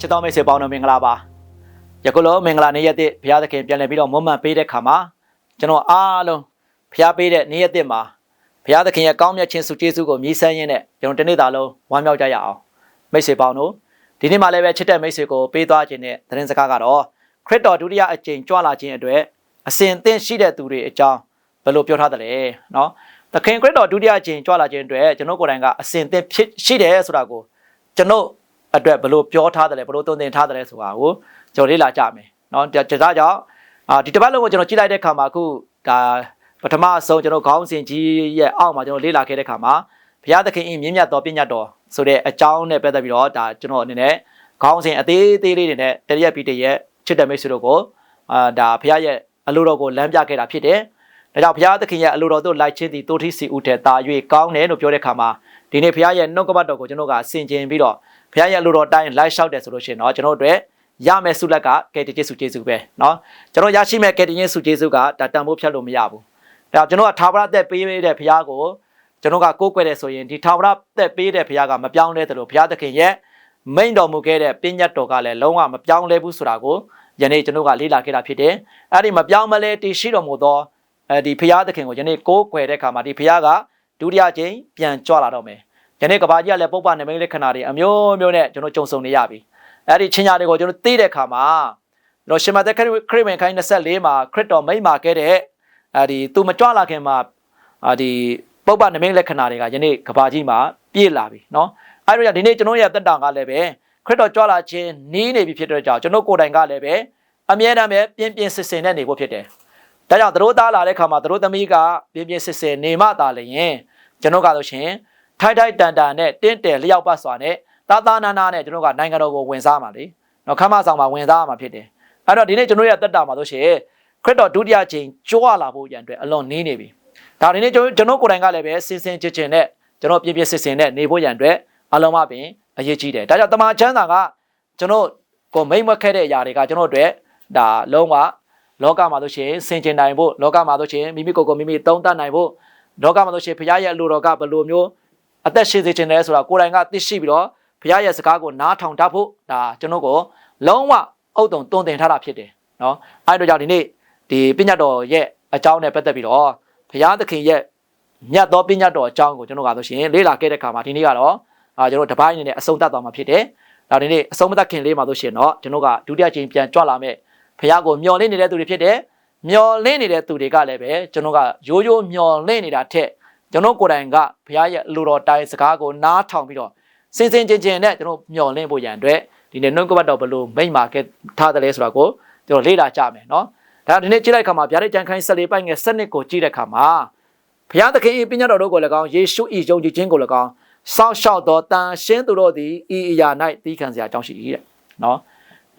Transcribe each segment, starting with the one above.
ချစ်တော်မိတ်ဆွေပေါင်းတို့မင်္ဂလာပါယခုလိုမင်္ဂလာနေ့ရက်တစ်ဘုရားသခင်ပြန်လည်ပြီးတော့မွမ်းမံပေးတဲ့ခါမှာကျွန်တော်အားလုံးဘုရားပေးတဲ့နေ့ရက်တစ်မှာဘုရားသခင်ရဲ့ကောင်းမြတ်ခြင်းစုကျေးဇူးကိုမြည်ဆန်းရင်းနဲ့ကျွန်တော်တစ်နေ့တာလုံးဝမ်းမြောက်ကြရအောင်မိတ်ဆွေပေါင်းတို့ဒီနေ့မှလည်းပဲချစ်တဲ့မိတ်ဆွေကိုပေးသွားခြင်းနဲ့သတင်းစကားကတော့ခရစ်တော်ဒုတိယအကြိမ်ကြွလာခြင်းအတွက်အစဉ်အသင့်ရှိတဲ့သူတွေအကြောင်းဘယ်လိုပြောထားသလဲเนาะသခင်ခရစ်တော်ဒုတိယအကြိမ်ကြွလာခြင်းအတွက်ကျွန်တော်ကိုယ်တိုင်ကအစဉ်အသင့်ဖြစ်ရှိတယ်ဆိုတာကိုကျွန်တော် အတွက်ဘယ်လိုပြောထားတယ်လဲဘယ်လိုသွန်သင်ထားတယ်လဲဆိုတာကိုကျွန်တော်လေ့လာကြမယ်เนาะဒါကြောင့်အာဒီတစ်ပတ်လုံးကိုကျွန်တော်ကြည့်လိုက်တဲ့အခါမှာအခုဒါပထမအဆုံးကျွန်တော်ခေါင်းစဉ်ကြီးရဲ့အောက်မှာကျွန်တော်လေ့လာခဲ့တဲ့အခါမှာဘုရားသခင်၏မြင့်မြတ်သောပညတ်တော်ဆိုတဲ့အကြောင်းနဲ့ပတ်သက်ပြီးတော့ဒါကျွန်တော်အနေနဲ့ခေါင်းစဉ်အသေးသေးလေးတွေနဲ့တရက်ပြီးတရက်ချစ်တဲ့မိတ်ဆွေတို့ကိုအာဒါဘုရားရဲ့အလိုတော်ကိုလမ်းပြခဲ့တာဖြစ်တယ်။ ဒါကြောင့်ဘုရားသခင်ရဲ့အလိုတော်တို့လိုက်ချင်းသည်တိုးထီးစီဥထဲတာ၍ကောင်းတယ်လို့ပြောတဲ့အခါမှာဒီနေ့ဘုရားရဲ့နှုတ်ကပတ်တော်ကိုကျွန်တော်ကအစင်ကျင်ပြီးတော့ဘုရားရဲ့အလိုတော်တိုင်းလိုက်လျှောက်တယ်ဆိုလို့ရှိရင်တော့ကျွန်တော်တို့ရမယ်ဆုလက်ကကယ်တင်ခြင်းဆုကျေးဇူးပဲเนาะကျွန်တော်ရရှိမဲ့ကယ်တင်ခြင်းဆုကျေးဇူးကဒါတန်ဖိုးဖြတ်လို့မရဘူး။ဒါကျွန်တော်ကထာဝရသက်ပေးတဲ့ဘုရားကိုကျွန်တော်ကကိုးကွယ်တယ်ဆိုရင်ဒီထာဝရသက်ပေးတဲ့ဘုရားကမပြောင်းလဲတယ်လို့ဘုရားသခင်ရဲ့မိန်တော်မူခဲ့တဲ့ပညတ်တော်ကလည်းလုံးဝမပြောင်းလဲဘူးဆိုတာကိုယနေ့ကျွန်တော်ကလေ့လာခဲ့တာဖြစ်တယ်။အဲ့ဒီမပြောင်းမလဲတည်ရှိတော်မူသော အဲဒီဘုရားသခင်ကိုယနေ့ကိုးကွယ်တဲ့အခါမှာဒီဘုရားကဒုတိယကြိမ်ပြန်ကြွလာတော့မယ်။ယနေ့ကဘာကြီးကလည်းပုပ္ပနမိတ်လက္ခဏာတွေအမျိုးမျိုးနဲ့ကျွန်တော်ကြုံဆုံနေရပြီ။အဲ့ဒီချင်းညာတွေကိုကျွန်တော်သိတဲ့အခါမှာကျွန်တော်ရှင်မသက်ခရစ်ဝင်ခိုင်း24မှာခရစ်တော်မိန့်မာခဲ့တဲ့အဲဒီသူမကြွလာခင်မှာအာဒီပုပ္ပနမိတ်လက္ခဏာတွေကယနေ့ကဘာကြီးမှာပြည့်လာပြီเนาะအဲ့တော့ဒီနေ့ကျွန်တော်ရဲ့တက်တာကလည်းပဲခရစ်တော်ကြွလာခြင်းနီးနေပြီဖြစ်တဲ့ကြောင့်ကျွန်တော်ကိုယ်တိုင်ကလည်းပဲအမြဲတမ်းပဲပြင်းပြင်းစစ်စစ်နဲ့နေဖို့ဖြစ်တယ်။ ဒါကြောင့်သတို့သားလာတဲ့ခါမှာသတို့သမီးကပြင်းပြင်းစစ်စစ်နေမှသာလျင်ကျွန်တော်ကဆိုရှင်ထိုက်ထိုက်တန်တန်နဲ့တင်းတယ်လျောက်ပတ်စွာနဲ့တာတာနာနာနဲ့ကျွန်တော်ကနိုင်ငံတော်ကိုဝင်စားမှာလေ။နော်ခမ်းမဆောင်မှာဝင်စားမှာဖြစ်တယ်။အဲ့တော့ဒီနေ့ကျွန်တော်ရဲ့တက်တာမှာဆိုရှင်ခရစ်တော်ဒုတိယချိန်ကြွလာဖို့ရန်အတွက်အလွန်နင်းနေပြီ။ဒါဒီနေ့ကျွန်တော်ကိုယ်တိုင်ကလည်းပဲစင်စင်ချစ်ချင်နဲ့ကျွန်တော်ပြင်းပြင်းစစ်စစ်နဲ့နေဖို့ရန်အတွက်အလုံးမပင်အရေးကြီးတယ်ဒါကြောင့်တမန်ချမ်းသာကကျွန်တော်ကိုမိမ့်မခဲ့တဲ့အရာတွေကကျွန်တော်တို့ဒါလုံးဝ လောကမှာဆိုရှင်ဆင်ကျင်နိုင်ဖို့လောကမှာဆိုရှင်မိမိကိုယ်ကိုမိမိသုံးသပ်နိုင်ဖို့လောကမှာဆိုရှင်ဘုရားရဲ့အလိုတော်ကဘယ်လိုမျိုးအသက်ရှင်စေခြင်းလဲဆိုတာကိုယ်တိုင်ကသိရှိပြီးတော့ဘုရားရဲ့စကားကိုနားထောင်တတ်ဖို့ဒါကျွန်တော်ကိုလုံးဝအုတ်တုံတွန်းတင်ထားတာဖြစ်တယ်နော်အဲ့တို့ကြောင့်ဒီနေ့ဒီပညတ်တော်ရဲ့အကြောင်းနဲ့ပတ်သက်ပြီးတော့ဘုရားသခင်ရဲ့မြတ်သောပညတ်တော်အကြောင်းကိုကျွန်တော်ကဆိုရှင်လေ့လာခဲ့တဲ့အခါမှာဒီနေ့ကတော့အာကျွန်တော်တပိုင်းအနေနဲ့အဆုံးသတ်သွားမှာဖြစ်တယ်။ဒါဒီနေ့အဆုံးမသတ်ခင်လေးမှာဆိုရှင်တော့ကျွန်တော်ကဒုတိယကြိမ်ပြန်ကြွလာမဲ့ ဖခင်ကိုမျော်လင့်နေတဲ့သူတွေဖြစ်တယ်။မျော်လင့်နေတဲ့သူတွေကလည်းပဲကျွန်တော်ကရိုးရိုးမျော်လင့်နေတာထက်ကျွန်တော်ကိုယ်တိုင်ကဘုရားရဲ့လူတော်တိုင်းစကားကိုနားထောင်ပြီးတော့စင်စင်ကျင်ကျင်နဲ့ကျွန်တော်မျော်လင့်ဖို့ရန်အတွက်ဒီနေ့နှုတ်ကပတ်တော်ဘလို့မိမ့်မာခဲ့ထားတယ်လဲဆိုတာကိုကျွန်တော်လေ့လာကြမယ်နော်။ဒါဒီနေ့ကြည့်လိုက်ခါမှာဗျာဒိတ်ကြံခိုင်း14ပိုက်ငယ်7နှစ်ကိုကြည့်တဲ့ခါမှာဘုရားသခင်၏ပညာတော်တို့ကိုလည်းကောင်းယေရှု၏ယုံကြည်ခြင်းကိုလည်းကောင်းစောင့်ရှောက်သောတန်ရှင်းသူတို့သည်ဤအရာ၌သီးခံစရာအကြောင်းရှိ၏တဲ့နော်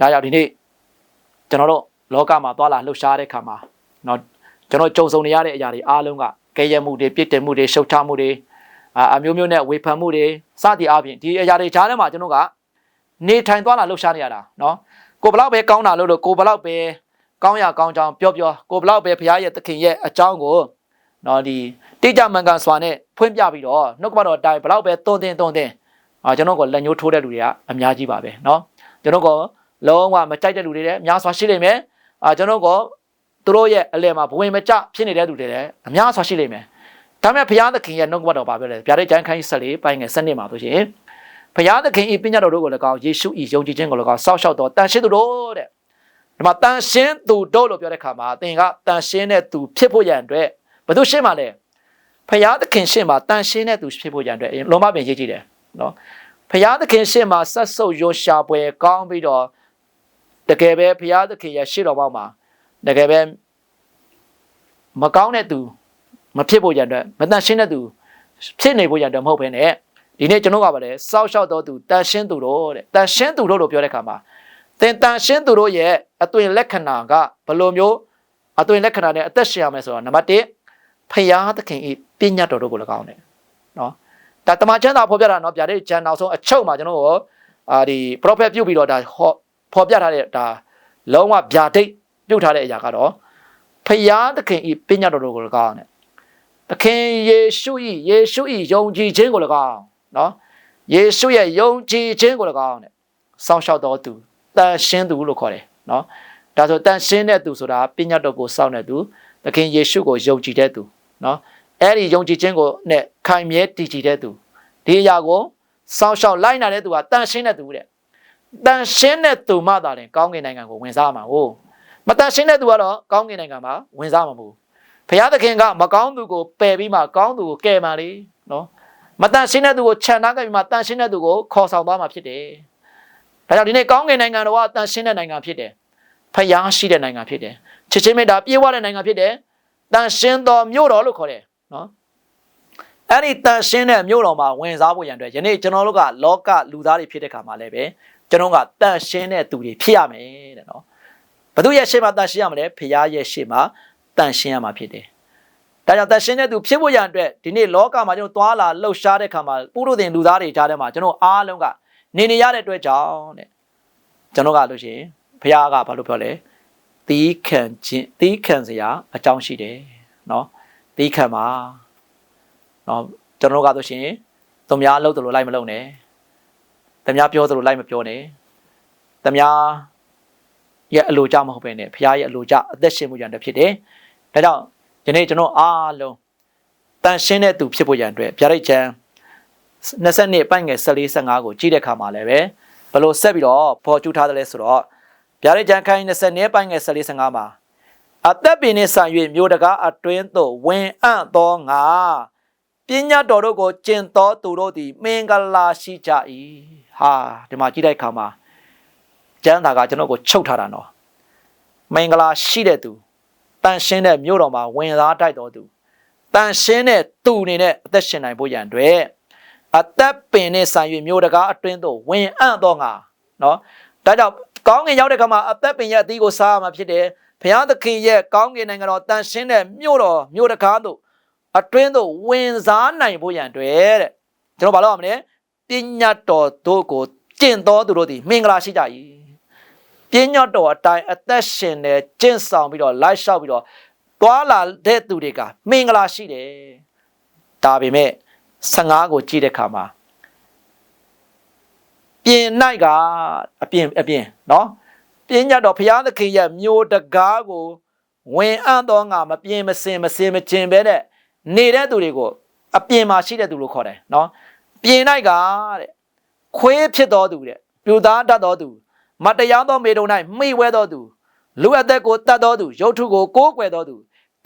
ဒါကြောင့်ဒီနေ့ ကျွန်တော်တို့လောကမှာသွားလာလှုပ်ရှားတဲ့ခါမှာနော်ကျွန်တော်ကြုံဆုံနေရတဲ့အရာတွေအားလုံးကကဲရမှုတွေပြစ်တင်မှုတွေရှုတ်ချမှုတွေအာအမျိုးမျိုးနဲ့ဝေဖန်မှုတွေစသည်အပြင်ဒီအရာတွေကြားထဲမှာကျွန်တော်ကနေထိုင်သွားလာလှုပ်ရှားနေရတာနော်ကိုဘလောက်ပဲကောင်းတာလို့လို့ကိုဘလောက်ပဲကောင်းရကောင်းကြောင်းပြောပြောကိုဘလောက်ပဲဘုရားရဲ့သခင်ရဲ့အကြောင်းကိုနော်ဒီတိကျမှန်ကန်စွာနဲ့ဖွင့်ပြပြီးတော့နှုတ်ကပတ်တော်အတိုင်းဘလောက်ပဲသွန်သင်သွန်သင်အာကျွန်တော်ကလက်ညှိုးထိုးတဲ့လူတွေကအများကြီးပါပဲเนาะကျွန်တော်က လုံးဝမကြိုက်တဲ့လူတွေလည်းအများစွာရှိလိမ့်မယ်အာကျွန်တော်ကသူတို့ရဲ့အလယ်မှာဘဝင်မကျဖြစ်နေတဲ့လူတွေလည်းအများစွာရှိလိမ့်မယ်ဒါပေမဲ့ဘုရားသခင်ရဲ့နှုတ်ကပတ်တော်ပါပြောတယ်ဗျာဒိတ်ကျမ်းခန်းကြီး14ပိုင်းငယ်7မှာဆိုရှင်ဘုရားသခင်ဤပညာတော်တို့ကိုလည်းကောင်းယေရှုဤယုံကြည်ခြင်းကိုလည်းကောင်းစောက်ရှောက်တော်တန်ရှင်းသူတို့တဲ့ဒီမှာတန်ရှင်းသူတို့လို့ပြောတဲ့ခါမှာသင်ကတန်ရှင်းတဲ့သူဖြစ်ဖို့ရန်အတွက်ဘယ်သူရှင်းမှာလဲဖရာသခင်ရှင်းမှာတန်ရှင်းတဲ့သူဖြစ်ဖို့ရန်အတွက်လောမပင်ရေးကြည့်တယ်နော်ဖရာသခင်ရှင်းမှာဆက်ဆုပ်ရွှရှာပွဲကောင်းပြီးတော့ တကယ်ပဲဖရာသခင်ရဲ့ရှေ့တော်ဘောက်မှာတကယ်ပဲမကောင်းတဲ့သူမဖြစ်ဖို့ရန်အတွက်မတန်ရှင်းတဲ့သူဖြစ်နေဖို့ရန်အတွက်မဟုတ်ဘဲနဲ့ဒီနေ့ကျွန်တော်ကပါလေစောက်ရှောက်တော်သူတန်ရှင်းသူတို့တဲ့တန်ရှင်းသူတို့လို့ပြောတဲ့ခါမှာသင်တန်ရှင်းသူတို့ရဲ့အသွင်လက္ခဏာကဘယ်လိုမျိုးအသွင်လက္ခဏာနဲ့အသက်ရှင်ရမယ်ဆိုတော့နံပါတ်1ဖရာသခင်ဤပညာတော်တို့ကို၎င်းတယ်နော်ဒါတမန်ကျမ်းစာဖော်ပြတာနော်ဗျာဒိတ်ကျမ်းနောက်ဆုံးအချုပ်မှာကျွန်တော်တို့အာဒီ prophet ပြုတ်ပြီးတော့ဒါ ဖော်ပြထားတဲ့ဒါလုံးဝဗျာဒိတ်ပြုတ်ထားတဲ့အရာကတော့ဖရာသခင်ဤပညာတော်တို့ကို၎င်းတယ်သခင်ယေရှုဤယေရှုဤယုံကြည်ခြင်းကို၎င်းနော်ယေရှုရဲ့ယုံကြည်ခြင်းကို၎င်းတဲ့စောင့်ရှောက်တော်သူတန်ရှင်းသူလို့ခေါ်တယ်နော်ဒါဆိုတန်ရှင်းတဲ့သူဆိုတာပညာတော်ကိုစောင့်တဲ့သူသခင်ယေရှုကိုယုံကြည်တဲ့သူနော်အဲ့ဒီယုံကြည်ခြင်းကိုနဲ့ခိုင်မြဲတည်ကြည်တဲ့သူဒီအရာကိုစောင့်ရှောက်လိုက်နိုင်တဲ့သူကတန်ရှင်းတဲ့သူတဲ့ တန်ရှင်းတဲ့သူမှသာတယ်ကောင်းကင်နိုင်ငံကိုဝင်စားမှာဟုတ်မတန်ရှင်းတဲ့သူကတော့ကောင်းကင်နိုင်ငံမှာဝင်စားမှာမဟုတ်ဘုရားသခင်ကမကောင်းသူကိုပယ်ပြီးမှကောင်းသူကိုကယ်မှာလေနော်မတန်ရှင်းတဲ့သူကိုခြံထားခဲ့ပြီးမှတန်ရှင်းတဲ့သူကိုခေါ်ဆောင်သွားမှာဖြစ်တယ်ဒါကြောင့်ဒီနေ့ကောင်းကင်နိုင်ငံတော်ကတန်ရှင်းတဲ့နိုင်ငံဖြစ်တယ်ဖျားရှိတဲ့နိုင်ငံဖြစ်တယ်ချစ်ချင်းမေတ္တာပြေဝတဲ့နိုင်ငံဖြစ်တယ်တန်ရှင်းတော်မြို့တော်လို့ခေါ်တယ်နော်အဲ့ဒီတန်ရှင်းတဲ့မြို့တော်မှာဝင်စားဖို့ရန်အတွက်ယနေ့ကျွန်တော်တို့ကလောကလူသားတွေဖြစ်တဲ့ခါမှာလည်းပဲ ကျွန်တော်ကတန်ရှင်းတဲ့သူတွေဖြစ်ရမယ်တဲ့နော်ဘသူရဲ့ရှေ့မှာတန်ရှင်းရမလဲဖရာရဲ့ရှေ့မှာတန်ရှင်းရမှာဖြစ်တယ်ဒါကြောင့်တန်ရှင်းတဲ့သူဖြစ်ဖို့ရန်အတွက်ဒီနေ့လောကမှာကျွန်တော်သွာလာလှုပ်ရှားတဲ့ခါမှာပုရုသင်လူသားတွေကြားထဲမှာကျွန်တော်အားလုံးကနေနေရတဲ့အတွက်ကြောင့်တဲ့ကျွန်တော်ကလို့ရှိရင်ဖရာကဘာလို့ပြောလဲသီးခံခြင်းသီးခံစရာအကြောင်းရှိတယ်နော်သီးခံပါနော်ကျွန်တော်ကဆိုရှင်သူများလှုပ်တယ်လို့လိုက်မလှုပ်နဲ့ သူများပြောတယ်လို့လိုက်မပြောနဲ့သူများရဲ့အလိုကြမဟုတ်ပဲနဲ့ဘုရားရဲ့အလိုကြအသက်ရှင်မှုရန်အတွက်ဖြစ်တယ်ဒါကြောင့်ယနေ့ကျွန်တော်အားလုံးတန်ရှင်းတဲ့သူဖြစ်ဖို့ရန်အတွက်ဗျာဒိတ်ချံ20နှစ်ပိုင်းငယ်14 15ကိုကြည့်တဲ့အခါမှာလည်းပဲဘလို့ဆက်ပြီးတော့ပေါ်ကျူးထားတယ်လဲဆိုတော့ဗျာဒိတ်ချံခိုင်း20နှစ်ပိုင်းငယ်14 15မှာအသက်ပင်နှင့်ဆိုင်၍မြို့တကားအတွင်းသို့ဝင်အံ့သောငါပညာတော်တို့ကိုကျင့်သောသူတို့သည်မင်္ဂလာရှိကြ၏ ဟာဒီမှာကြည့်တဲ့အခါမှာကျမ်းစာကကျွန်တော်ကိုချုပ်ထားတာနော်မင်္ဂလာရှိတဲ့သူတန်ရှင်းတဲ့မြို့တော်မှာဝင်သားတိုက်တော်သူတန်ရှင်းတဲ့သူအနေနဲ့အသက်ရှင်နိုင်ဖို့ရန်အတွက်အသက်ပင်နဲ့ဆိုင်၍မြို့တကားအတွင်းသို့ဝင်အံ့သောငါနော်ဒါကြောင့်ကောင်းကင်ရောက်တဲ့ခါမှာအသက်ပင်ရဲ့အသီးကိုစားရမှာဖြစ်တယ်ဘုရားသခင်ရဲ့ကောင်းကင်နိုင်ငံတော်တန်ရှင်းတဲ့မြို့တော်မြို့တကားသို့အတွင်းသို့ဝင်စားနိုင်ဖို့ရန်အတွက်တဲ့ကျွန်တော်ဘာလို့ရမလဲ ပညာတော်တို့ကိုကျင့်တော်သူတို့သည်မင်္ဂလာရှိကြ၏ပညာတော်အတိုင်းအသက်ရှင်တဲ့ကျင့်ဆောင်ပြီးတော့လိုက်လျှောက်ပြီးတော့တွာလာတဲ့သူတွေကမင်္ဂလာရှိတယ်ဒါပေမဲ့15ကိုကြည့်တဲ့အခါမှာပြင်၌ကအပြင်အပြင်နော်ပညာတော်ဘုရားသခင်ရဲ့မျိုးတကားကိုဝင်အံ့သောငါမပြင်းမစင်မစင်မကျင်ပဲတဲ့နေတဲ့သူတွေကိုအပြင်မှာရှိတဲ့သူလို့ခေါ်တယ်နော် ပြင်၌ကတဲ့ခွေးဖြစ်တော်သူတဲ့ပြူသားတတ်တော်သူမတရားသောမေတုံ၌မှိဝဲတော်သူလူအသက်ကိုတတ်တော်သူရုပ်ထုကိုကိုးကွယ်တော်သူ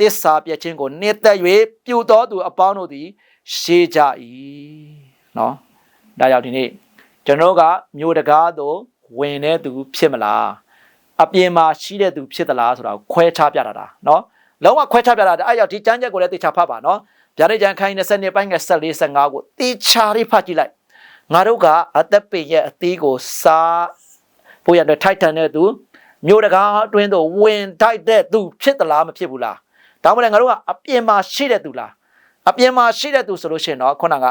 တစ္ဆာပြည့်ခြင်းကိုနှစ်သက်၍ပြူတော်သူအပေါင်းတို့သည်ရှေးကြ၏နော်ဒါကြောင့်ဒီနေ့ကျွန်တော်ကမြို့တကားသို့ဝင်တဲ့သူဖြစ်မလားအပြင်မှာရှိတဲ့သူဖြစ်သလားဆိုတာကိုခွဲခြားပြတာဒါနော်လုံးဝခွဲခြားပြတာဒါအဲ့ကြောင့်ဒီကျမ်းချက်ကိုလည်းတေချာဖတ်ပါနော် ဗျာဒိတ်ကျမ်းခိုင်း20နှစ်ပိုင်းက14 15ကိုတေချာလေးဖတ်ကြည့်လိုက်ငါတို့ကအသက်ပင်ရဲ့အသီးကိုစားဖို့ရတဲ့ထိုက်တန်တဲ့သူမြို့တကားအတွင်းသို့ဝင်တိုက်တဲ့သူဖြစ်သလားမဖြစ်ဘူးလားဒါမှမဟုတ်ငါတို့ကအပြင်မှာရှိတဲ့သူလားအပြင်မှာရှိတဲ့သူဆိုလို့ရှိရင်တော့ခုနက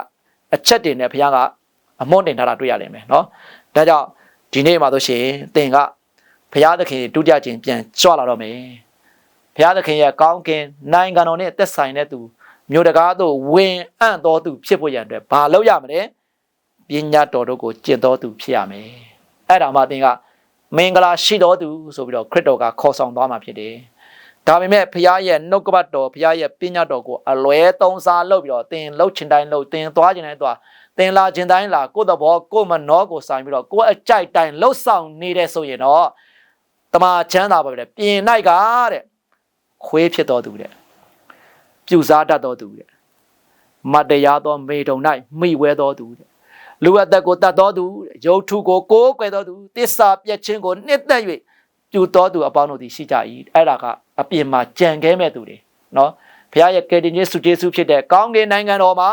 အချက်တင်နဲ့ဘုရားကအမွန့်တင်ထားတာတွေ့ရလိမ့်မယ်နော်ဒါကြောင့်ဒီနေ့မှာဆိုရှင်သင်ကဘုရားသခင်ဒုတိယကျင်ပြန်ကြွလာတော့မယ်ဘုရားသခင်ရဲ့ကောင်းကင်နိုင်ငံတော်နဲ့သက်ဆိုင်တဲ့သူ မြို့တကားသို့ဝင်အံ့တော်သူဖြစ်ဖို့ရန်အတွက်ဘာလုပ်ရမလဲပညာတော်တို့ကိုကျင့်တော်သူဖြစ်ရမယ်အဲ့ဒါမှသင်ကမင်္ဂလာရှိတော်သူဆိုပြီးတော့ခရစ်တော်ကခေါ်ဆောင်သွားမှာဖြစ်တယ်ဒါပေမဲ့ဘုရားရဲ့နှုတ်ကပတ်တော်ဘုရားရဲ့ပညာတော်ကိုအလွဲသုံးစားလုပ်ပြီးတော့သင်လှုပ်ချင်တိုင်းလှုပ်သင်သွားချင်တိုင်းသွားသင်လာချင်တိုင်းလာကိုယ့်သဘောကိုယ့်မနှောကိုဆိုင်ပြီးတော့ကိုယ့်အကြိုက်တိုင်းလှုပ်ဆောင်နေတဲ့ဆိုရင်တော့တမချမ်းသာပါပဲပြင်၌ကတဲ့ခွေးဖြစ်တော်သူတဲ့ ပြူစားတတ်တော်သူတဲ့မတရားသောမေတုံ၌မိဝဲတော်သူတဲ့လူအသက်ကိုတတ်တော်သူတဲ့ရုပ်ထုကိုကိုးကွယ်တော်သူတစ္ဆာပြည့်ခြင်းကိုနှစ်သက်၍ပြူတော်သူအပေါင်းတို့သည်ရှိကြ၏အဲ့ဒါကအပြင်မှာကြံခဲမဲ့သူတွေနော်ဘုရားရဲ့ကယ်တင်ခြင်းစုကျေးဇူးဖြစ်တဲ့ကောင်းကင်နိုင်ငံတော်မှာ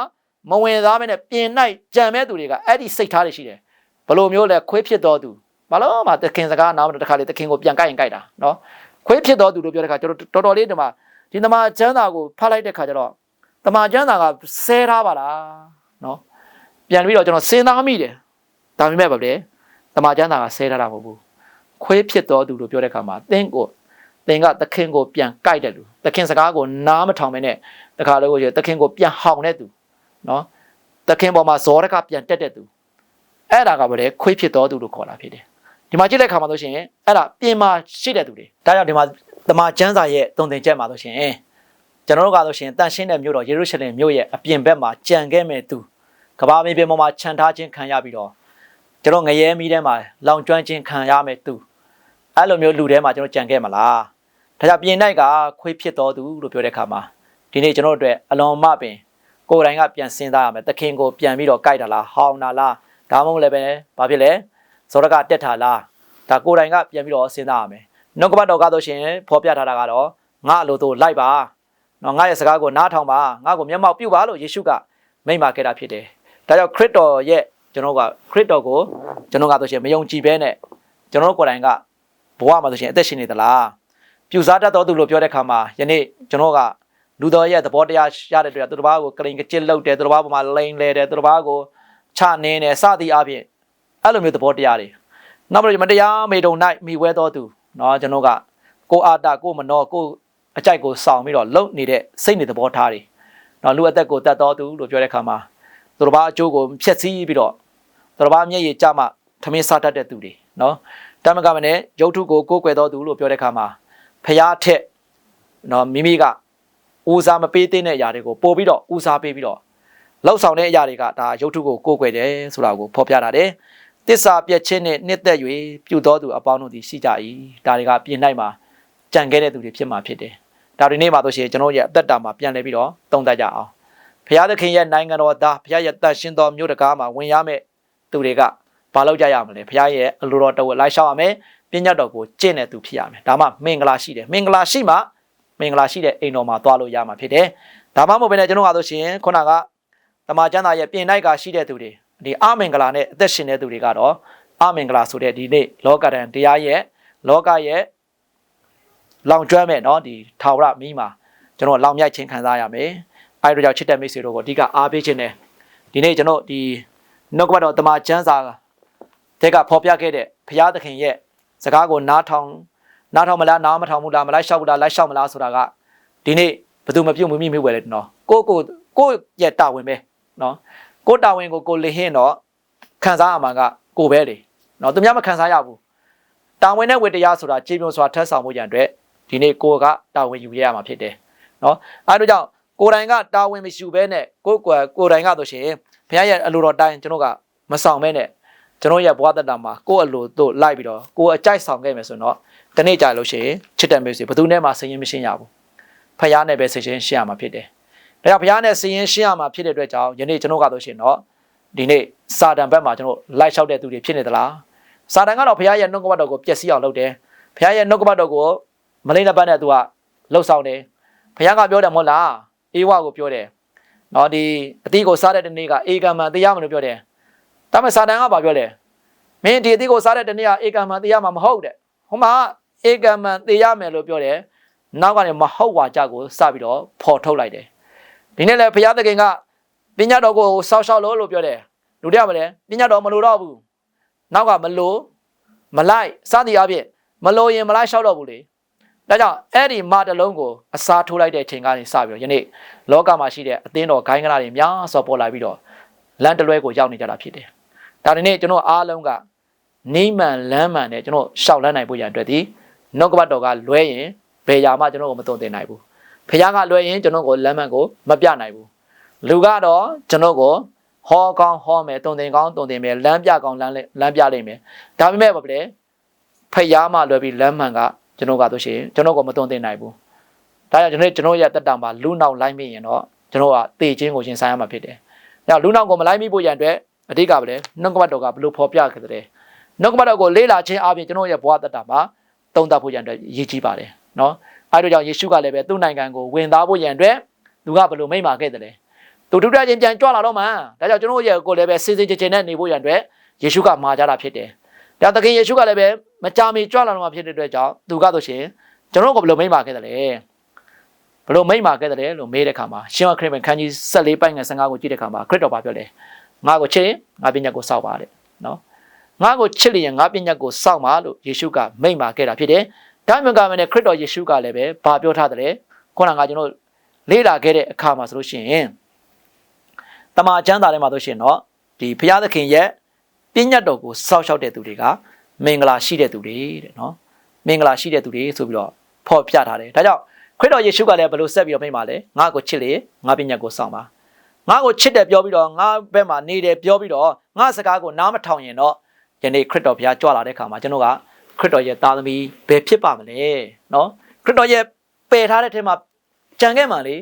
မဝင်သားမဲ့နဲ့ပြင်၌ကြံမဲ့သူတွေကအဲ့ဒီစိတ်ထားတွေရှိတယ်ဘလို့မျိုးလဲခွေးဖြစ်တော်သူဘာလို့မှတခင်စကားနားမတခါလေတခင်ကိုပြန်ကြိုက်ရင်ကြိုက်တာနော်ခွေးဖြစ်တော်သူလို့ပြောတဲ့ခါကျတော့တော်တော်လေးဒီမှာ ဒီသမာကျမ်းစာကိုဖတ်လိုက်တဲ့ခါကျတော့သမာကျမ်းစာကဆဲထားပါလားနော်ပြန်ပြီးတော့ကျွန်တော်စဉ်းစားမိတယ်ဒါပေမဲ့ဗလေသမာကျမ်းစာကဆဲထားတာမဟုတ်ဘူးခွေးဖြစ်တော်သူလို့ပြောတဲ့ခါမှာသင်ကိုသင်ကသခင်ကိုပြန်ကြိုက်တဲ့လူသခင်စကားကိုနားမထောင်မနဲ့တခါလို့ကိုသခင်ကိုပြန်ဟောင်တဲ့သူနော်သခင်ပေါ်မှာဇောရကပြန်တက်တဲ့သူအဲ့ဒါကဘာလဲခွေးဖြစ်တော်သူလို့ခေါ်တာဖြစ်တယ်ဒီမှာကြည့်လိုက်ခါမှာဆိုရှင်အဲ့ဒါပြင်မာရှိတဲ့သူတွေဒါကြောင့်ဒီမှာ တမန်ကျမ်းစာရဲ့တုံသင်ချက်မှာဆိုရှင်ကျွန်တော်တို့ကဆိုရှင်တန်ရှင်းတဲ့မြို့တော်ယေရုရှလင်မြို့ရဲ့အပြင်ဘက်မှာကြံခဲ့မဲ့သူကဘာမင်းပြင်ပေါ်မှာခြံထားခြင်းခံရပြီးတော့ကျွန်တော်ငရဲမီးထဲမှာလောင်ကျွမ်းခြင်းခံရမဲ့သူအဲ့လိုမျိုးလူထဲမှာကျွန်တော်ကြံခဲ့မလားဒါကြောင့်ပြင်၌ကခွေးဖြစ်တော်သူလို့ပြောတဲ့ခါမှာဒီနေ့ကျွန်တော်တို့အတွက်အလွန်မပင်ကိုယ်တိုင်ကပြန်စဉ်းစားရမယ်သခင်ကိုပြန်ပြီးတော့ကြိုက်တာလားဟောင်းတာလားဒါမှမဟုတ်လည်းပဲဘာဖြစ်လဲဇောရကတက်တာလားဒါကိုယ်တိုင်ကပြန်ပြီးတော့စဉ်းစားရမယ် နှုတ်ကပတ်တော်ကားဆိုရှင်ဖော်ပြထားတာကတော့ငါအလိုတို့လိုက်ပါနော်ငါရဲ့စကားကိုနားထောင်ပါငါ့ကိုမျက်မှောက်ပြုပါလို့ယေရှုကမိန့်ပါခဲ့တာဖြစ်တယ်ဒါကြောင့်ခရစ်တော်ရဲ့ကျွန်တော်ကခရစ်တော်ကိုကျွန်တော်ကဆိုရှင်မယုံကြည်ဘဲနဲ့ကျွန်တော်ကိုယ်တိုင်ကဘဝမှာဆိုရှင်အသက်ရှင်နေသလားပြူစားတတ်တော်သူလို့ပြောတဲ့ခါမှာယနေ့ကျွန်တော်ကလူတော်ရဲ့သဘောတရားရတဲ့အတွက်သူတစ်ပါးကိုကရင်ကကြစ်လောက်တယ်သူတစ်ပါးပေါ်မှာလိန်လဲတယ်သူတစ်ပါးကိုချနင်းတယ်စသည်အပြင်အဲ့လိုမျိုးသဘောတရားတွေနောက်ပြီးမတရားမေတုံ၌မိဝဲတော်သူ เนาะကျွန်တော်ကကိုအာတာကိုမနောကိုအကြိုက်ကိုစောင့်ပြီးတော့လုံနေတဲ့စိတ်နေသဘောထားတွေเนาะလူအသက်ကိုတတ်တော်သူလို့ပြောတဲ့ခါမှာသူတစ်ပါးအကျိုးကိုဖျက်ဆီးပြီးတော့သူတစ်ပါးမျက်ရည်ကျမှထမင်းစားတတ်တဲ့သူတွေเนาะတမကမနဲ့ရုပ်ထုကိုကိုးကွယ်တော်သူလို့ပြောတဲ့ခါမှာဖျားထက်เนาะမိမိကဦးစားမပေးတဲ့အရာတွေကိုပို့ပြီးတော့ဦးစားပေးပြီးတော့လောက်ဆောင်တဲ့အရာတွေကဒါရုပ်ထုကိုကိုးကွယ်တယ်ဆိုတာကိုဖော်ပြထားတယ် တစ္ဆာပြည့်ချင်းနဲ့နှစ်သက်၍ပြုတော်သူအပေါင်းတို့သည်ရှိကြ၏ဒါတွေကပြင်နိုင်မှာကြံခဲ့တဲ့သူတွေဖြစ်မှာဖြစ်တယ်ဒါတွေနေ့မှာဆိုရှင်ကျွန်တော်ရဲ့အသက်တာမှာပြန်လဲပြီးတော့တုံ့တက်ကြအောင်ဘုရားသခင်ရဲ့နိုင်ငံတော်သားဘုရားရဲ့တန်ရှင်တော်မြို့တကားမှာဝင်ရမယ့်သူတွေကဘာလုပ်ကြရမလဲဘုရားရဲ့အလိုတော်တော်လိုက်ရှောက်ရမယ်ပညာတော်ကိုကျင့်တဲ့သူဖြစ်ရမယ်ဒါမှမင်္ဂလာရှိတယ်မင်္ဂလာရှိမှမင်္ဂလာရှိတဲ့အိမ်တော်မှာသွားလို့ရမှာဖြစ်တယ်ဒါမှမဟုတ်ဘဲနဲ့ကျွန်တော်ကဆိုရှင်ခုနကတမန်ကျမ်းစာရဲ့ပြင်နိုင်ကရှိတဲ့သူတွေ ဒီအမင်္ဂလာနဲ့အသက်ရှင်တဲ့သူတွေကတော့အမင်္ဂလာဆိုတဲ့ဒီနေ့လောကဒဏ်တရားရဲ့လောကရဲ့လောင်ကျွမ်းမဲ့เนาะဒီထာဝရမီးမှာကျွန်တော်လောင်မြိုက်ခြင်းခံစားရမယ်အဲဒီတော့ကြောင့်ချစ်တဲ့မိတ်ဆွေတို့ကိုအဓိကအားပေးခြင်းနဲ့ဒီနေ့ကျွန်တော်ဒီနှုတ်ကပတ်တော်တမန်ကျမ်းစာတဲ့ကဖော်ပြခဲ့တဲ့ဘုရားသခင်ရဲ့စကားကိုနားထောင်နားထောင်မလားနားမထောင်ဘူးလားမလိုက်လျှောက်ဘူးလားလိုက်လျှောက်မလားဆိုတာကဒီနေ့ဘယ်သူမပြုတ်မမိမိဝယ်လဲနော်ကိုကိုကိုရဲ့တာဝန်ပဲနော် ကိုတာဝန်ကိုကိုလဟင်းတော့ခံစားရမှာကကိုပဲလေနော်သူများမခံစားရဘူးတာဝန်နဲ့ဝတ္တရားဆိုတာကြေပြုံစွာထပ်ဆောင်မှုရန်အတွက်ဒီနေ့ကိုကတာဝန်ယူရရမှာဖြစ်တယ်နော်အဲဒါကြောင့်ကိုယ်တိုင်ကတာဝန်မရှိဘဲနဲ့ကိုကိုကိုယ်တိုင်ကဆိုရှင်ဘုရားရဲ့အလိုတော်တိုင်းကျွန်တော်ကမဆောင်ဘဲနဲ့ကျွန်တော်ရဲ့ဘဝတတမှာကိုယ့်အလိုတို့လိုက်ပြီးတော့ကိုယ်အကြိုက်ဆောင်ခဲ့မယ်ဆိုတော့တနေ့ကြာလို့ရှိရင်ချစ်တဲ့မျိုးစီဘယ်သူနဲ့မှဆင်းရင်မရှင်းရဘူးဖခင်နဲ့ပဲဆင်းရင်ရှင်းရမှာဖြစ်တယ် ဒါကြောင့်ဘုရားနဲ့ဆင်းရင်ရှင်းရမှာဖြစ်တဲ့အတွက်ကြောင့်ယနေ့ကျွန်တော်ကတော့ရှင်တော့ဒီနေ့စာတန်ဘက်မှာကျွန်တော်လိုက်လျှောက်တဲ့သူတွေဖြစ်နေသလားစာတန်ကတော့ဘုရားရဲ့နှုတ်ကပတ်တော်ကိုပျက်စီးအောင်လုပ်တယ်ဘုရားရဲ့နှုတ်ကပတ်တော်ကိုမလိမ့်တဲ့ဘက်နဲ့သူကလှုပ်ဆောင်တယ်ဘုရားကပြောတယ်မဟုတ်လားအေဝါကိုပြောတယ်နော်ဒီအတိကိုစားတဲ့တနေ့ကအေကံမှန်တရားမလို့ပြောတယ်ဒါပေမဲ့စာတန်ကဘာပြောလဲမင်းဒီအတိကိုစားတဲ့တနေ့ကအေကံမှန်တရားမှမဟုတ်တဲ့ဟိုမှာအေကံမှန်တရားမယ်လို့ပြောတယ်နောက်ကနေမဟုတ်ဝါကြကိုစပြီးတော့ဖော်ထုတ်လိုက်တယ် ဒီနေ့လည်းဘုရားသခင်ကပညာတော်ကိုစောက်ရှောက်လို့လို့ပြောတယ်လူတွေကမလဲပညာတော်မလိုတော့ဘူးနောက်ကမလိုမလိုက်စသည်အပြင်မလိုရင်မလိုက်လျှောက်တော့ဘူးလေဒါကြောင့်အဲ့ဒီမတလုံးကိုအစားထိုးလိုက်တဲ့အချိန်ကနေစပြီးတော့ယနေ့လောကမှာရှိတဲ့အသင်းတော်ဂိုင်းကနာတွေများစွာပေါ်လာပြီးတော့လမ်းတလွဲကိုရောက်နေကြတာဖြစ်တယ်ဒါဒီနေ့ကျွန်တော်အားလုံးကနိမန်လမ်းမှန်နဲ့ကျွန်တော်ရှောက်လန်းနိုင်ဖို့ရန်အတွက်ဒီနှုတ်ကပတ်တော်ကလွဲရင်ဘယ်ရာမှကျွန်တော်ကိုမသွန်သင်နိုင်ဘူး ဖခင်ကလွဲရင်ကျွန်တော်ကိုလမ်းမှန်ကိုမပြနိုင်ဘူးလူကတော့ကျွန်တော်ကိုဟောကောင်းဟောမယ်တုံသင်ကောင်းတုံသင်မယ်လမ်းပြကောင်းလမ်းလမ်းပြလိမ့်မယ်ဒါပေမဲ့ဘာလဲဖခင်မှလွဲပြီးလမ်းမှန်ကကျွန်တော်ကတို့ရှိရင်ကျွန်တော်ကိုမသွန်သင်နိုင်ဘူးဒါကြောင့်ကျွန်တော်ကျွန်တော်ရဲ့တက်တာမှာလူနောက်လိုက်မိရင်တော့ကျွန်တော်ကတေချင်းကိုရှင်ဆိုင်ရမှာဖြစ်တယ်။ဒါလူနောက်ကိုမလိုက်မိဖို့ရန်အတွက်အဓိကပဲနှုတ်ကပတ်တော်ကဘလို့ဖော်ပြခဲ့တဲ့နှုတ်ကပတ်တော်ကိုလေ့လာခြင်းအပြင်ကျွန်တော်ရဲ့ဘဝတက်တာမှာတုံ့တက်ဖို့ရန်အတွက်ရည်ကြီးပါတယ်နော်။ အဲဒါကြောင့်ယေရှုကလည်းပဲသူ့နိုင်ငံကိုဝင်သားဖို့ရန်အတွက်သူကဘလို့မိန့်မာခဲ့တယ်လေ။သူဒုတိယချင်းပြန်ကြွလာတော့မှဒါကြောင့်ကျွန်တော်ရဲ့ကိုလည်းပဲစီစဉ်ချင်ချင်နဲ့နေဖို့ရန်အတွက်ယေရှုကမှာကြတာဖြစ်တယ်။ဒါသခင်ယေရှုကလည်းပဲမကြာမီကြွလာတော့မှဖြစ်တဲ့အတွက်ကြောင့်သူကဆိုရှင်ကျွန်တော်ကဘလို့မိန့်မာခဲ့တယ်လေ။ဘလို့မိန့်မာခဲ့တယ်လို့မေးတဲ့ခါမှာရှင်ခရစ်ဝင်ခန်းကြီး14ပိုင်းငယ်15ကိုကြည့်တဲ့ခါမှာခရစ်တော်ဘာပြောလဲငါကိုချစ်ရင်ငါပညာကိုစောက်ပါတဲ့နော်ငါကိုချစ်လျင်ငါပညာကိုစောက်ပါလို့ယေရှုကမိန့်မာခဲ့တာဖြစ်တယ် ဒါမှမကမနဲ့ခရစ်တော်ယေရှုကလည်းပဲဘာပြောထားတယ်ခုနကကျွန်တော်လေ့လာခဲ့တဲ့အခါမှာဆိုလို့ရှိရင်တမန်ကျမ်းစာထဲမှာဆိုရှင်တော့ဒီဘုရားသခင်ရဲ့ပညတ်တော်ကိုစောက်ရှောက်တဲ့သူတွေကမင်္ဂလာရှိတဲ့သူတွေတဲ့နော်မင်္ဂလာရှိတဲ့သူတွေဆိုပြီးတော့ဖော်ပြထားတယ်ဒါကြောင့်ခရစ်တော်ယေရှုကလည်းဘယ်လိုဆက်ပြီးတော့မိန့်ပါလဲငါ့ကိုချစ်လေငါပညတ်ကိုစောင့်ပါငါ့ကိုချစ်တယ်ပြောပြီးတော့ငါဘက်မှာနေတယ်ပြောပြီးတော့ငါစကားကိုနားမထောင်ရင်တော့ယနေ့ခရစ်တော်ဘုရားကြွလာတဲ့အခါမှာကျွန်တော်က ခရစ်တော်ရဲ့သားသမီးဘယ်ဖြစ်ပါမလဲနော်ခရစ်တော်ရဲ့ပယ်ထားတဲ့ထဲမှာကြံခဲ့မှလေ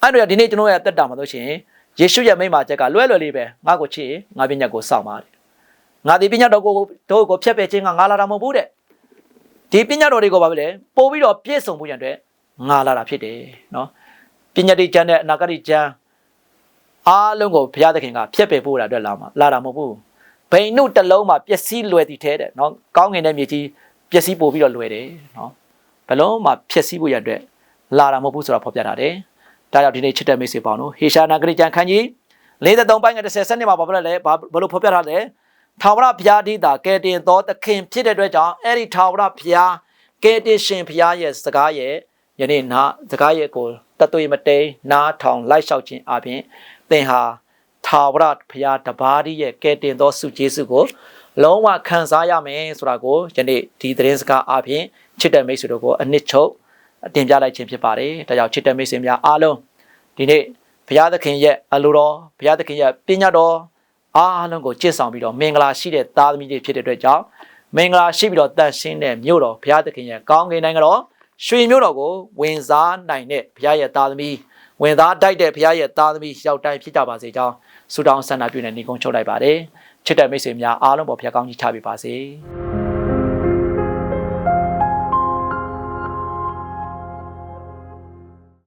အဲ့တော့ဒီနေ့ကျွန်တော်ရဲ့တက်တာမှာလို့ရှိရင်ယေရှုရဲ့မိန့်ပါချက်ကလွဲလွယ်လေးပဲငါ့ကိုချစ်ရင်ငါပညတ်ကိုစောင့်ပါတယ်ငါဒီပညတ်တော်ကိုတို့ကိုဖျက်ပယ်ခြင်းကငါလာတာမဟုတ်ဘူးတဲ့ဒီပညတ်တော်တွေကိုပါပဲလေပို့ပြီးတော့ပြည့်စုံဖို့ရန်အတွက်ငါလာတာဖြစ်တယ်နော်ပညတ်တိကျမ်းနဲ့အနာဂတ်ကျမ်းအားလုံးကိုဘုရားသခင်ကဖျက်ပယ်ဖို့တာအတွက်လာမှာလာတာမဟုတ်ဘူး ဘိန်နုတစ်လုံးမှာပျက်စီးလွယ်တည်သေးတယ်နော်ကောင်းငင်တဲ့မြေကြီးပျက်စီးပို့ပြီးတော့လွယ်တယ်နော်ဘလုံးမှာဖျက်ဆီးဖို့ရန်အတွက်လာတာမဟုတ်ဘူးဆိုတာဖော်ပြထားတယ်ဒါကြောင့်ဒီနေ့ချစ်တဲ့မိတ်ဆွေပေါင်းတို့ဟေရှာနာဂရိကျမ်းခန်းကြီး53ပိုင်းက30စနစ်မှာဘာဖြစ်လဲလဲဘာဘလို့ဖော်ပြထားလဲထာဝရဘုရားဒီတာကဲတင်သောသခင်ဖြစ်တဲ့အတွက်ကြောင့်အဲ့ဒီထာဝရဘုရားကဲတင်ရှင်ဘုရားရဲ့စကားရဲ့ယနေ့နာစကားရဲ့ကိုတတ်သွေးမတိန်နားထောင်လိုက်လျှောက်ခြင်းအပြင်သင်ဟာ ထာဝရဘုရားတပါးဒီရဲ့ကဲတင်သောစုကျေးဇူးကို လုံးဝခံစားရမယ်ဆိုတာကိုယနေ့ဒီသတင်းစကားအပြင်ချစ်တဲ့မိတ်ဆွေတို့ကိုအနှစ်ချုပ်တင်ပြလိုက်ခြင်းဖြစ်ပါတယ်။ဒါကြောင့်ချစ်တဲ့မိတ်ဆွေများအားလုံးဒီနေ့ဘုရားသခင်ရဲ့အလိုတော်ဘုရားသခင်ရဲ့ပညာတော်အားလုံးကိုကြစ်ဆောင်ပြီးတော့မင်္ဂလာရှိတဲ့သားသမီးတွေဖြစ်တဲ့အတွက်ကြောင့်မင်္ဂလာရှိပြီးတော့တန်ရှင်းတဲ့မြို့တော်ဘုရားသခင်ရဲ့ကောင်းကင်နိုင်ငံတော်ရွှေမြို့တော်ကိုဝင်စားနိုင်တဲ့ဘုရားရဲ့သားသမီးဝင်သားတိုက်တဲ့ဘုရားရဲ့သားသမီးရောက်တိုင်းဖြစ်ကြပါစေကြောင်း ဆုတောင်းဆန္ဒပြုနေနေကုန်းချုပ်လိုက်ပါတယ်ချစ်တဲ့မိတ်ဆွေများအားလုံးပေါ်ဘုရားကောင်းကြီးချပေးပါစေ။